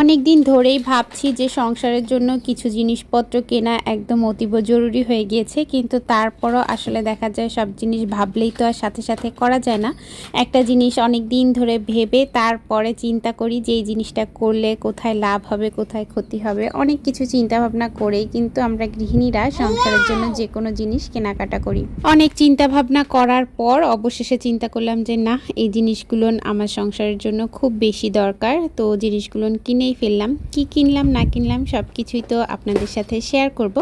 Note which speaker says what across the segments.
Speaker 1: অনেক দিন ধরেই ভাবছি যে সংসারের জন্য কিছু জিনিসপত্র কেনা একদম অতীব জরুরি হয়ে গিয়েছে, কিন্তু তারপরও আসলে দেখা যায় সব জিনিস ভাবলেই তো আর সাথে সাথে করা যায় না। একটা জিনিস অনেক দিন ধরে ভেবে তারপরে চিন্তা করি যে এই জিনিসটা করলে কোথায় লাভ হবে, কোথায় ক্ষতি হবে, অনেক কিছু চিন্তা ভাবনা করেই কিন্তু আমরা গৃহিণীরা সংসারের জন্য যে কোনো জিনিস কেনাকাটা করি। অনেক চিন্তা ভাবনা করার পর অবশেষে চিন্তা করলাম যে না এই জিনিসগুলো আমার সংসারের জন্য খুব বেশি দরকার, তো জিনিসগুলো কিনেই ফেললাম, কি কিনলাম, না কিনলাম সব কিছুই তো আপনাদের সাথে শেয়ার করব।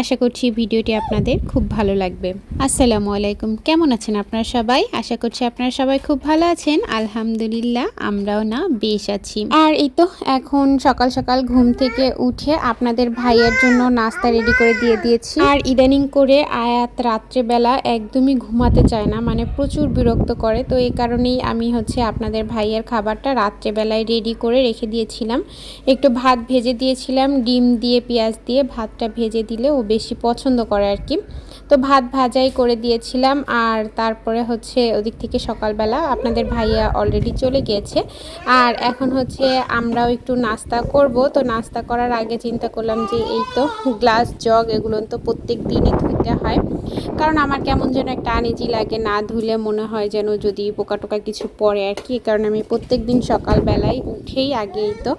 Speaker 1: আশা করছি ভিডিওটি আপনাদের খুব ভালো লাগবে। আসসালামু আলাইকুম, কেমন আছেন আপনারা সবাই? আশা করছি আপনারা সবাই খুব ভালো আছেন। আলহামদুলিল্লাহ, আমরাও না বেশ আছি। আর এই তো এখন সকাল সকাল ঘুম থেকে উঠে আপনাদের ভাইয়ের জন্য নাস্তা রেডি করে দিয়ে দিয়েছি। আর ইদানিং করে আয়াত রাত্রেবেলা একদমই ঘুমাতে চায় না মানে প্রচুর বিরক্ত করে। তো এই কারণেই আমি হচ্ছে আপনাদের ভাইয়ের খাবারটা রাত্রেবেলায় রেডি করে রেখে দিয়েছিলাম। একটু ভাত ভেজে দিয়েছিলাম, ডিম দিয়ে, পেঁয়াজ দিয়ে। ভাতটা ভেজে দিলে ও বেশি পছন্দ করে আর কি। তো ভাত ভাজাই করে দিয়েছিলাম আর তারপরে হচ্ছে ওদিক থেকে সকালবেলা আপনাদের ভাইয়া অলরেডি চলে গিয়েছে। আর এখন হচ্ছে আমরাও একটু নাস্তা করব। তো নাস্তা করার আগে চিন্তা করলাম যে এই তো গ্লাস জগ এগুলো তো প্রত্যেক দিনই ধুইতে হয়। কারণ আমার কেমন যেন একটা আনিজি লাগে না ধুলে মনে হয় যেন যদি পোকা টোকা কিছু পড়ে আর কি। কারণ আমি প্রত্যেক দিন সকালবেলায় উঠেই আগেই তো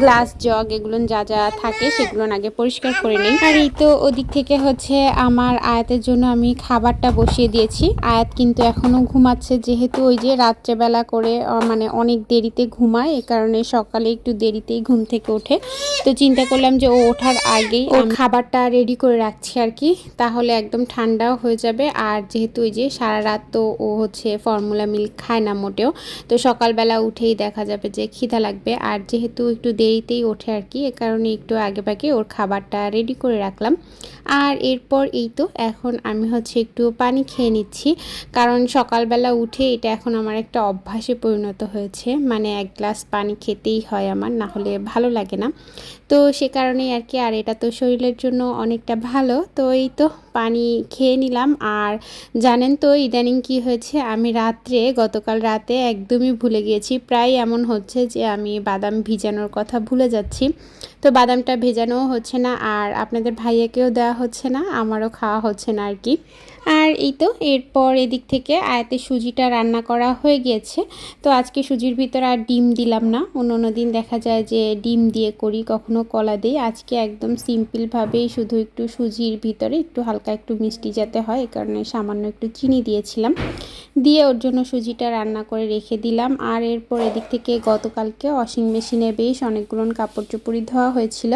Speaker 1: গ্লাস জগ এগুলো যা যা থাকে সেগুলো আগে পরিষ্কার করে নিই। আর এই তো ওদিক থেকে হচ্ছে আমার আয়াতের জন্য আমি খাবারটা বসিয়ে দিয়েছি। আয়াত কিন্তু এখনও ঘুমাচ্ছে যেহেতু ওই যে রাত্রেবেলা করে মানে অনেক দেরিতে ঘুমায় এ কারণে সকালে একটু দেরিতেই ঘুম থেকে ওঠে। তো চিন্তা করলাম যে ও ওঠার আগেই খাবারটা রেডি করে রাখছি আর কি তাহলে একদম ঠান্ডাও হয়ে যাবে। আর যেহেতু ওই যে সারা রাত তো ও হচ্ছে ফর্মুলা মিল্ক খায় না মোটেও তো সকালবেলা উঠেই দেখা যাবে যে খিদা লাগবে। আর যেহেতু একটু দেরিতেই ওঠে আর কি, এ কারণে একটু আগে পাগে ওর খাবারটা রেডি করে রাখলাম। আর এরপর এই তো এখন আমি হচ্ছে একটু পানি খেয়ে নিচ্ছি, কারণ সকালবেলা উঠে এটা এখন আমার একটা অভ্যাসে পরিণত হয়েছে মানে এক গ্লাস পানি খেতেই হয় আমার, না হলে ভালো লাগে না। তো সে কারণেই আর কি, আর এটা তো শরীরের জন্য অনেকটা ভালো। তো এই তো পানি খেয়ে নিলাম। আর জানেন তো ইদানিং কি হয়েছে? আমি রাত্রে, গতকাল রাতে একদমই ভুলে গিয়েছি। প্রায় এমন হচ্ছে যে আমি বাদাম ভিজানোর কথা ভুলে যাচ্ছি। তো বাদামটা ভেজানোও হচ্ছে না, আর আপনাদের ভাইয়াকেও দেওয়া হচ্ছে না, আমারও খাওয়া হচ্ছে না আর কি। আর এই তো, এরপর এদিক থেকে আয়াতে সুজিটা রান্না করা হয়ে গিয়েছে। তো আজকে সুজির ভিতরে আর ডিম দিলাম না। অন্য অন্য দিন দেখা যায় যে ডিম দিয়ে করি, কখনো কলা দিই। আজকে একদম সিম্পলভাবেই শুধু একটু সুজির ভিতরে একটু হালকা একটু মিষ্টি যাতে হয়, এই কারণে সামান্য একটু চিনি দিয়েছিলাম। দিয়ে ওর জন্য সুজিটা রান্না করে রেখে দিলাম। আর এরপর এদিক থেকে গতকালকে ওয়াশিং মেশিনে বেশ অনেকগুলো কাপড় চোপড়ি ধোয়া হয়েছিল।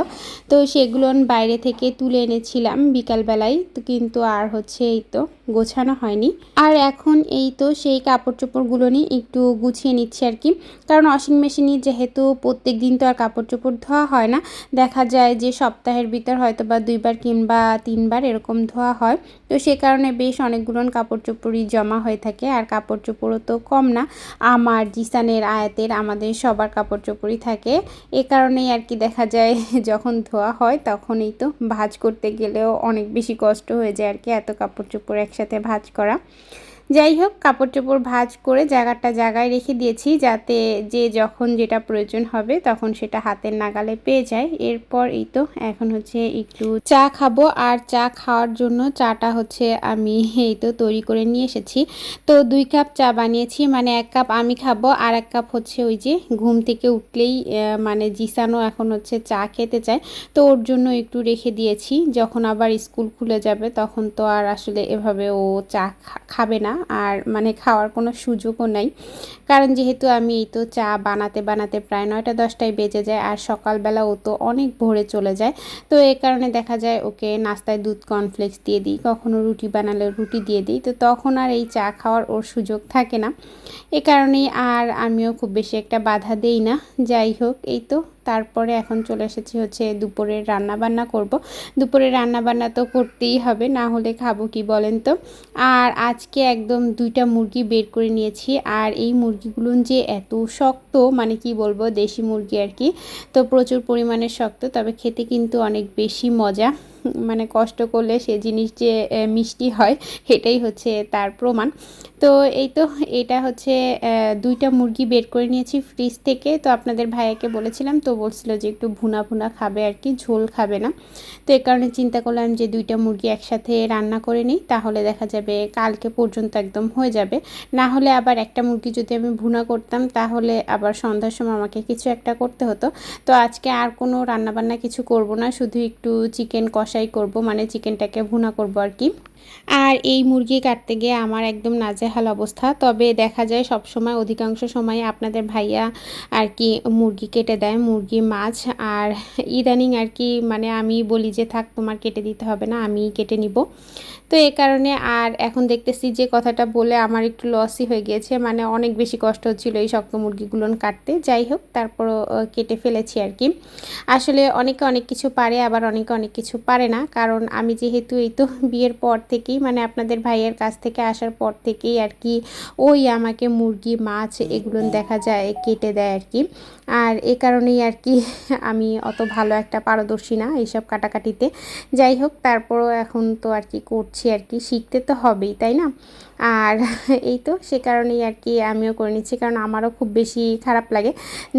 Speaker 1: তো সেগুলো বাইরে থেকে তুলে এনেছিলাম বিকালবেলায়। তো কিন্তু আর হচ্ছে এই তো গোছানো হয়নি। আর এখন এই তো সেই কাপড় চোপড়গুলো নিয়ে একটু গুছিয়ে নিচ্ছি আর কি। কারণ ওয়াশিং মেশিনে যেহেতু প্রত্যেক দিন তো আর কাপড় চোপড় ধোয়া হয় না, দেখা যায় যে সপ্তাহের ভিতর হয়তো বা দুইবার কিংবা তিনবার এরকম ধোয়া হয়। তো সে কারণে বেশ অনেকগুলো কাপড় চোপড়ই জমা হয়ে থাকে। আর কাপড় চোপড়ও তো কম না, আমার, জিসানের, আয়াতের আমাদের সবার কাপড় চোপড়ই থাকে। এ কারণেই আর কি দেখা যায় যখন ধোয়া হয় তখনই তো ভাজ করতে গেলেও অনেক বেশি কষ্ট হয়ে যায় আর কি এত কাপড় চোপড় একসাথে ভাজ করা। যাই হোক কাপড় চোপড় ভাজ করে জায়গাটা জায়গায় রেখে দিয়েছি যাতে যে যখন যেটা প্রয়োজন হবে তখন সেটা হাতের নাগালে পেয়ে যায়। এরপর এই তো, এখন হচ্ছে একটু চা খাব আর চা খাওয়ার জন্য চাটা হচ্ছে আমি এই তো তৈরি করে নিয়ে এসেছি। তো দুই কাপ চা বানিয়েছি মানে এক কাপ আমি খাব আর এক কাপ হচ্ছে ওই যে ঘুম থেকে উঠলেই মানে জিসানো এখন হচ্ছে চা খেতে চায়। তো ওর জন্য একটু রেখে দিয়েছি, যখন আবার স্কুল খুলে যাবে তখন তো আর আসলে এভাবে ও চা খাবে না। আর মানে খাওয়ার কোনো সুযোগও নাই। কারণ যেহেতু আমি এই তো চা বানাতে বানাতে প্রায় নয়টা দশটায় বেজে যায় আর সকালবেলা ও তো অনেক ভোরে চলে যায়। তো এই কারণে দেখা যায় ওকে নাস্তায় দুধ কর্নফ্লেক্স দিয়ে দিই, কখনো রুটি বানালে রুটি দিয়ে দিই। তো তখন আর এই চা খাওয়ার ওর সুযোগ থাকে না। এ কারণেই আর আমিও খুব বেশি একটা বাধা দেই না। যাই হোক, এই তো তারপরে এখন চলে এসেছি হচ্ছে দুপুরের রান্না বান্না করব। দুপুরে রান্না বান্না তো করতেই হবে, না হলে খাব কি বলেন তো? আর আজকে একদম দুইটা মুরগি বের করে নিয়েছি, আর এই মুরগিগুলো যে এত শক্ত মানে কি বলব, দেশি মুরগি আর কি, তো প্রচুর পরিমাণে শক্ত, তবে খেতে কিন্তু অনেক বেশি মজা। মানে কষ্ট করলে সে জিনিস যে মিষ্টি হয় এটাই হচ্ছে তার প্রমাণ। তো এই তো, এটা হচ্ছে দুইটা মুরগি বের করে নিয়েছি ফ্রিজ থেকে। তো আপনাদের ভাইয়াকে বলেছিলাম, তো বলছিল যে একটু ভুনা ভুনা খাবে আর কি, ঝোল খাবে না। তো এ কারণে চিন্তা করলাম যে দুইটা মুরগি একসাথে রান্না করে নিই, তাহলে দেখা যাবে কালকে পর্যন্ত একদম হয়ে যাবে। না হলে আবার একটা মুরগি যদি আমি ভুনা করতাম, তাহলে আবার সন্ধ্যার সময় আমাকে কিছু একটা করতে হতো। তো আজকে আর কোনো রান্নাবান্না কিছু করব না, শুধু একটু চিকেন কষাই করব মানে চিকেনটাকে ভুনা করব আর কি। আর এই মুরগি কাটতে গিয়ে আমার একদম নাজেহাল অবস্থা। তবে দেখা যায় সব সময় অধিকাংশ সময় আপনাদের ভাইয়া আর কি মুরগি কেটে দেয়, মুরগি, মাছ। আর ইদানিং আর কি মানে আমি বলি যে, থাক, তোমার কেটে দিতে হবে না আমি কেটে নিব। তো এ কারণে আর এখন দেখতেছি যে, কথাটা বলে আমার একটু লসই হয়ে গিয়েছে। মানে অনেক বেশি কষ্ট হচ্ছিল এই শক্ত মুরগিগুলো কাটতে। যাই হোক, তারপরও কেটে ফেলেছি আর কি। আসলে অনেকে অনেক কিছু পারে, আবার অনেকে অনেক কিছু পারে না। কারণ আমি যেহেতু এই তো বিয়ের পর থেকেই মানে আপনাদের ভাইয়ের কাছ থেকে আসার পর থেকেই আর কি ওই আমাকে মুরগি মাছ এগুলো দেখা যায় কেটে দেয় আর কি। আর এ কারণেই আর কি আমি অত ভালো একটা পারদর্শী না এইসব কাটাকাটিতে। যাই হোক তারপরও এখন তো আর কি করছি আর কি শিখতে তো হবেই তাই না? আর এই তো, সে কারণেই আর কি আমিও করে নিচ্ছি, কারণ আমারও খুব বেশি খারাপ লাগে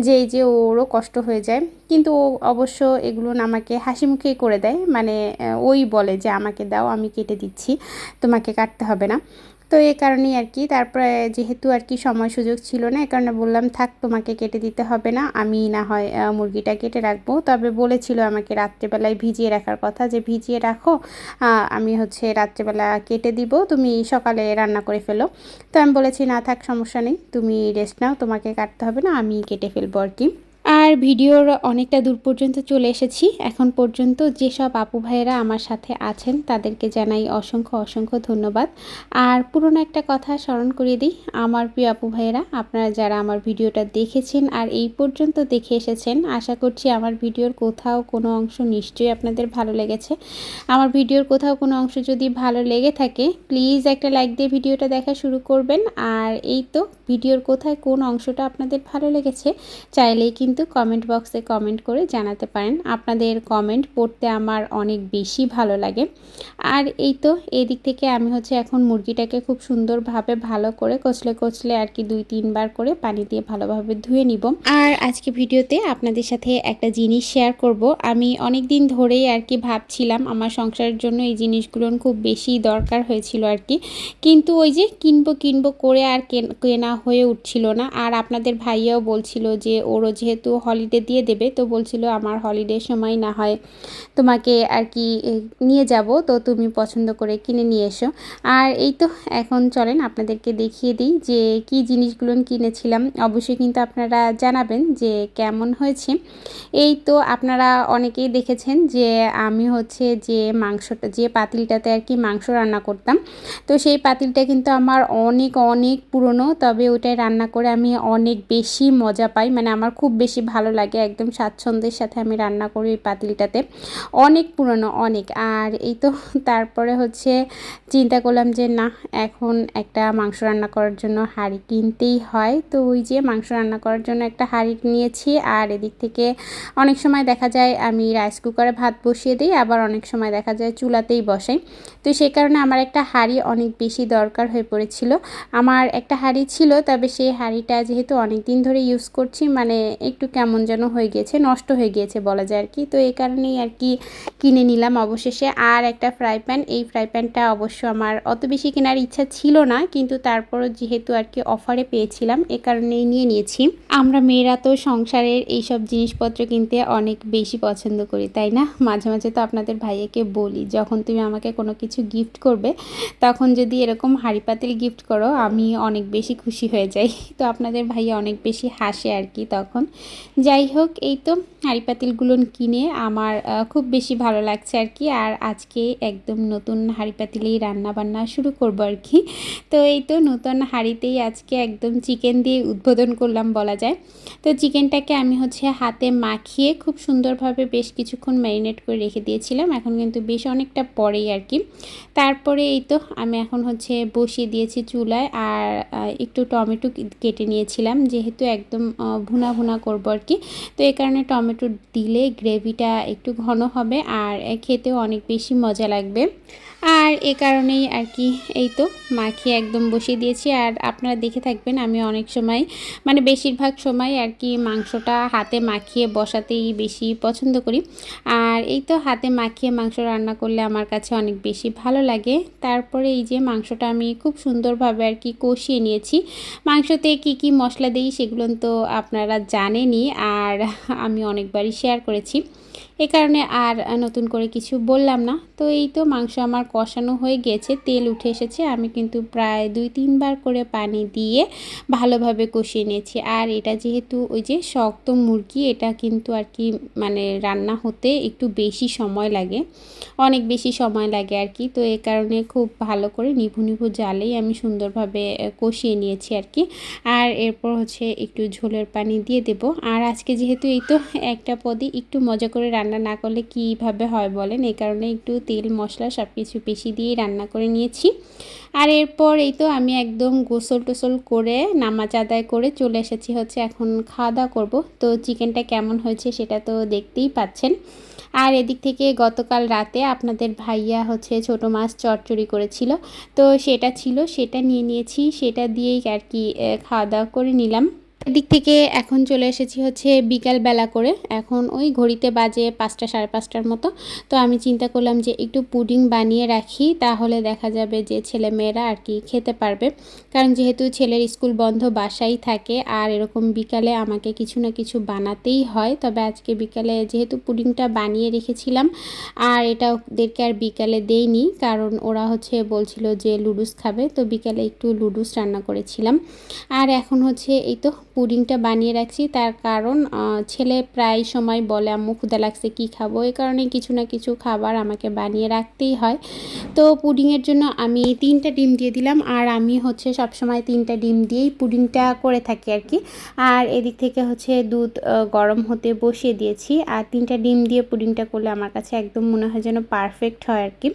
Speaker 1: যে এই যে ওরও কষ্ট হয়ে যায়। কিন্তু ও অবশ্য এগুলো আমাকে হাসি মুখেই করে দেয় মানে ওই বলে যে আমাকে দাও, আমি কেটে দিচ্ছি, তোমাকে কাটতে হবে না। তো এই কারণেই আর কি। তারপরে যেহেতু আর কি সময় সুযোগ ছিল না এই কারণে বললাম, থাক, তোমাকে কেটে দিতে হবে না, আমি না হয় মুরগিটা কেটে রাখব। তবে বলেছিল আমাকে রাত্রেবেলায় ভিজিয়ে রাখার কথা যে, ভিজিয়ে রাখো আমি হচ্ছে রাত্রেবেলা কেটে দিব, তুমি সকালে রান্না করে ফেলো। তো আমি বলেছি, না, থাক, সমস্যা নেই, তুমি রেস্ট নাও, তোমাকে কাটতে হবে না, আমি কেটে ফেলব আর কি। আর ভিডিওর অনেকটা দূর পর্যন্ত চলে এসেছি। এখন পর্যন্ত যেসব আপু ভাইয়েরা আমার সাথে আছেন, তাদেরকে জানাই অসংখ্য অসংখ্য ধন্যবাদ। আর পুরনো একটা কথা স্মরণ করিয়ে দিই, আমার প্রিয় আপু ভাইয়েরা, আপনারা যারা আমার ভিডিওটা দেখেছেন আর এই পর্যন্ত দেখে এসেছেন, আশা করছি আমার ভিডিওর কোথাও কোনো অংশ নিশ্চয়ই আপনাদের ভালো লেগেছে। আমার ভিডিওর কোথাও কোনো অংশ যদি ভালো লেগে থাকে প্লিজ একটা লাইক দিয়ে ভিডিওটা দেখা শুরু করবেন। আর এই তো, ভিডিওর কোথায় কোন অংশটা আপনাদের ভালো লেগেছে, চাইলেই কিন্তু কমেন্ট বক্সে কমেন্ট করে জানাতে পারেন। আপনাদের কমেন্ট পড়তে আমার অনেক বেশি ভালো লাগে। আর এই তো এদিক থেকে আমি হচ্ছে এখন মুরগিটাকে খুব সুন্দরভাবে ভালো করে কচলে কচলে আর কি দুই, তিনবার করে পানি দিয়ে ভালোভাবে ধুয়ে নিব। আর আজকে ভিডিওতে আপনাদের সাথে একটা জিনিস শেয়ার করব। আমি অনেক দিন ধরেই আর কি ভাবছিলাম আমার সংসারের জন্য এই জিনিসগুলো খুব বেশি দরকার হয়েছিল আর কি। কিন্তু ওই যে কিনবো কিনবো করে আর কেন- কেনা হয়ে উঠছিল না। আর আপনাদের ভাইয়াও বলছিল যে ওরও যেহেতু হলিডে দিয়ে দেবে, তো বলছিল আমার হলিডের সময় না হয় তোমাকে আর কি নিয়ে যাব, তো তুমি পছন্দ করে কিনে নিয়ে এসো। আর এই তো, এখন চলেন আপনাদেরকে দেখিয়ে দিই যে কি জিনিসগুলো কিনেছিলাম। অবশ্যই কিন্তু আপনারা জানাবেন যে কেমন হয়েছে। এই তো, আপনারা অনেকেই দেখেছেন যে আমি হচ্ছে যে মাংসটা, যে পাতিলটাতে আর কি মাংস রান্না করতাম। তো সেই পাতিলটা কিন্তু আমার অনেক অনেক পুরনো, তবে ওটাই রান্না করে আমি অনেক বেশি মজা পাই। মানে আমার খুব বেশি ভালো লাগে একদম স্বাচ্ছন্দ্যের সাথে আমি রান্না করি ওই পাতিলটাতে। অনেক পুরনো, অনেক। আর এই তো তারপরে হচ্ছে চিন্তা করলাম যে, না, এখন একটা মাংস রান্না করার জন্য হাঁড়ি কিনতেই হয়। তো ওই যে মাংস রান্না করার জন্য একটা হাঁড়ি নিয়েছি। আর এদিক থেকে অনেক সময় দেখা যায় আমি রাইস কুকারে ভাত বসিয়ে দিই, আবার অনেক সময় দেখা যায় চুলাতেই বসাই। তো সেই কারণে আমার একটা হাঁড়ি অনেক বেশি দরকার হয়ে পড়েছিল। আমার একটা হাঁড়ি ছিল, তবে সেই হাঁড়িটা যেহেতু অনেক দিন ধরে ইউজ করছি মানে একটু কেমন যেন হয়ে গিয়েছে, নষ্ট হয়ে গিয়েছে বলা যায় আর কি তো এই কারণেই আর কি কিনে নিলাম অবশেষে। আর একটা ফ্রাই প্যান এই ফ্রাই প্যানটা অবশ্য আমার অত বেশি কেনার ইচ্ছা ছিল না, কিন্তু তারপরও যেহেতু আর কি অফারে পেয়েছিলাম, এ কারণেই নিয়ে নিয়েছি। আমরা মেয়েরা তো সংসারের এইসব জিনিসপত্র কিনতে অনেক বেশি পছন্দ করি, তাই না? মাঝে মাঝে তো আপনাদের ভাইয়াকে বলি, যখন তুমি আমাকে কোনো কিছু গিফট করবে, তখন যদি এরকম হাঁড়ি পাতিল গিফট করো, আমি অনেক বেশি খুশি হয়ে যাই। তো আপনাদের ভাইয়া অনেক বেশি হাসে আর কি তখন। যাই হোক, এই তো হাঁড়ি পাতিলগুলো কিনে আমার খুব বেশি ভালো লাগছে আর কি। আর আজকে একদম নতুন হাঁড়ি পাতিলেই রান্না বান্না শুরু করব আর কি। তো এই তো নতুন হাঁড়িতেই আজকে একদম চিকেন দিয়ে উদ্বোধন করলাম বলা যায়। তো চিকেনটাকে আমি হচ্ছে হাতে মাখিয়ে খুব সুন্দরভাবে বেশ কিছুক্ষণ ম্যারিনেট করে রেখে দিয়েছিলাম। এখন কিন্তু বেশ অনেকটা পরেই আর কি। তারপরে এই তো আমি এখন হচ্ছে বসিয়ে দিয়েছি চুলায়। আর একটু টমেটো কেটে নিয়েছিলাম। যেহেতু একদম ভুনা ভুনা করব করব আর কি। তো এই কারণে টমেটো দিলে গ্রেভিটা একটু ঘন হবে আর খেতেও অনেক বেশি মজা লাগবে। আর এ কারণেই আর কি এই তো মাখিয়ে একদম বসিয়ে দিয়েছি। আর আপনারা দেখে থাকবেন আমি অনেক সময় মানে বেশিরভাগ সময় আর কি মাংসটা হাতে মাখিয়ে বসাতেই বেশি পছন্দ করি। আর এই তো হাতে মাখিয়ে মাংস রান্না করলে আমার কাছে অনেক বেশি ভালো লাগে। তারপরে এই যে মাংসটা আমি খুব সুন্দরভাবে আর কি কষিয়ে নিয়েছি। মাংসতে কি কি মশলা দিই সেগুলো তো আপনারা জানেনই আর আমি অনেকবারই শেয়ার করেছি। এ কারণে আর নতুন করে কিছু বললাম না। তো এই তো মাংস আমার কষানো হয়ে গেছে, তেল উঠে এসেছে। আমি কিন্তু প্রায় দুই, তিনবার করে পানি দিয়ে ভালোভাবে কষিয়ে নিয়েছি। আর এটা যেহেতু ওই যে শক্ত মুরগি, এটা কিন্তু আর কি মানে রান্না হতে একটু বেশি সময় লাগে, অনেক বেশি সময় লাগে আর কি। তো এ কারণে খুব ভালো করে নিভু নিভু জালেই আমি সুন্দরভাবে কষিয়ে নিয়েছি আর কি। আর এরপর হচ্ছে একটু ঝোলের পানি দিয়ে দেব। আর আজকে যেহেতু এই তো একটা পদে একটু মজা করে রান্না না করলে কীভাবে হয় বলেন? এই কারণে একটু তেল, মশলা সব কিছু বেশি দিয়েই রান্না করে নিয়েছি। আর এরপর এই তো আমি একদম গোসল টোসল করে নামাজ আদায় করে চলে এসেছি হচ্ছে এখন খাওয়া দাওয়া করব। তো চিকেনটা কেমন হয়েছে সেটা তো দেখতেই পাচ্ছেন। আর এদিক থেকে গতকাল রাতে আপনাদের ভাইয়া হচ্ছে ছোট মাছ চটচড়ি করেছিল। তো সেটা ছিল, সেটা নিয়ে নিয়েছি, সেটা দিয়েই আর কি খাওয়া দাওয়া করে নিলাম। এদিক থেকে এখন চলে এসেছি হচ্ছে বিকাল বেলা করে। এখন ওই ঘড়িতে বাজে পাঁচটা, সাড়ে পাঁচটার মতো। তো আমি চিন্তা করলাম যে একটু পুডিং বানিয়ে রাখি, তাহলে দেখা যাবে যে ছেলে মেয়েরা আর কি খেতে পারবে। কারণ যেহেতু ছেলের স্কুল বন্ধ, বাসাই থাকে, আর এরকম বিকালে আমাকে কিছু না কিছু বানাতেই হয়। তবে আজকে বিকালে যেহেতু পুডিংটা বানিয়ে রেখেছিলাম, আর এটা ওদেরকে আর বিকালে দেইনি, কারণ ওরা হচ্ছে বলছিল যে লুডুস খাবে। তো বিকালে একটু লুডুস রান্না করেছিলাম। আর এখন হচ্ছে এই তো পুডিংটা বানিয়ে রাখছি। তার কারণ ছেলে প্রায় সময় বলে, আম্মু ক্ষুদা লাগছে, কী খাব? এই কারণে কিছু না কিছু খাবার আমাকে বানিয়ে রাখতেই হয়। তো পুডিংয়ের জন্য আমি তিনটা ডিম দিয়ে দিলাম। আর আমি হচ্ছে সব সময় তিনটা ডিম দিয়েই পুডিংটা করে থাকি আর কি। আর এদিক থেকে হচ্ছে দুধ গরম হতে বসিয়ে দিয়েছি। আর তিনটা ডিম দিয়ে পুডিংটা করলে আমার কাছে একদম মনে হয় যেন পারফেক্ট হয় আর কি।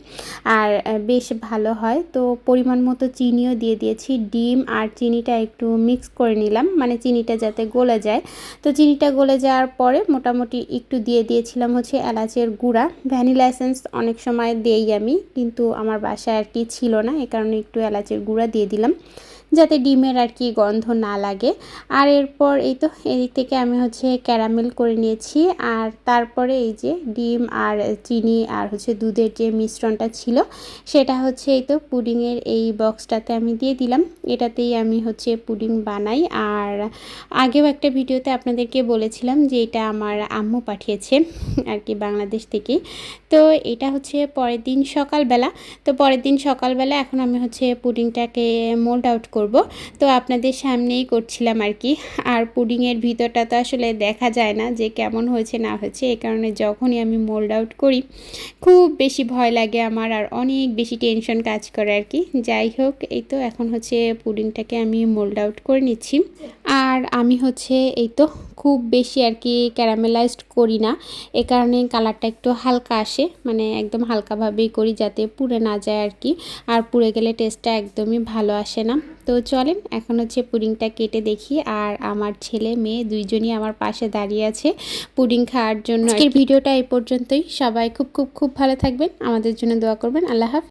Speaker 1: আর বেশ ভালো হয়। তো পরিমাণ মতো চিনিও দিয়ে দিয়েছি। ডিম আর চিনিটা একটু মিক্স করে নিলাম। মানে চিনিটা যাতে গলে যায়। তো চিনিটা গলে যাওয়ার পরে মোটামুটি একটু দিয়ে দিয়েছিলাম হচ্ছে এলাচের গুঁড়া। ভ্যানিলা এসেন্স অনেক সময় দেই আমি, কিন্তু আমার বাসায় আর কি ছিল না, এ কারণে একটু এলাচের গুঁড়া দিয়ে দিলাম। যাতে ডিমের আর কি গন্ধ না লাগে। আর এরপর এই তো এদিক থেকে আমি হচ্ছে ক্যারামেল করে নিয়েছি। আর তারপরে এই যে ডিম আর চিনি আর হচ্ছে দুধের যে মিশ্রণটা ছিল, সেটা হচ্ছে এই তো পুডিংয়ের এই বক্সটাতে আমি দিয়ে দিলাম। এটাতেই আমি হচ্ছে পুডিং বানাই। আর আগেও একটা ভিডিওতে আপনাদেরকে বলেছিলাম যে এটা আমার আম্মু পাঠিয়েছে আর কি বাংলাদেশ থেকে তো এটা হচ্ছে পরের দিন সকালবেলা। তো পরের দিন সকালবেলা এখন আমি হচ্ছে পুডিংটাকে মোল্ড আউট করব। তো আপনাদের সামনেই করছিলাম আর কি। আর পুডিংয়ের ভিতরটা তো আসলে দেখা যায় না যে কেমন হয়েছে, না হয়েছে। এই কারণে যখনই আমি মোল্ড আউট করি, খুব বেশি ভয় লাগে আমার আর অনেক বেশি টেনশন কাজ করে আর কি। যাই হোক, এই তো এখন হচ্ছে পুডিংটাকে আমি মোল্ড আউট করে নিচ্ছি। আর আমি হচ্ছে এই তো খুব বেশি আর কি ক্যারামেলাইজড করি না। এ কারণে কালারটা একটু হালকা আসে মানে একদম হালকাভাবেই করি যাতে পুড়ে না যায় আর কি। আর পুড়ে গেলে টেস্টটা একদমই ভালো আসে না। তো চলেন এখন হচ্ছে পুডিংটা কেটে দেখি। আর আমার ছেলে মেয়ে দুইজনই আমার পাশে দাঁড়িয়ে আছে পুডিং খাওয়ার জন্য। আজকের ভিডিওটা এই পর্যন্তই। সবাই খুব খুব খুব ভালো থাকবেন। আমাদের জন্য দোয়া করবেন। আল্লাহ হাফ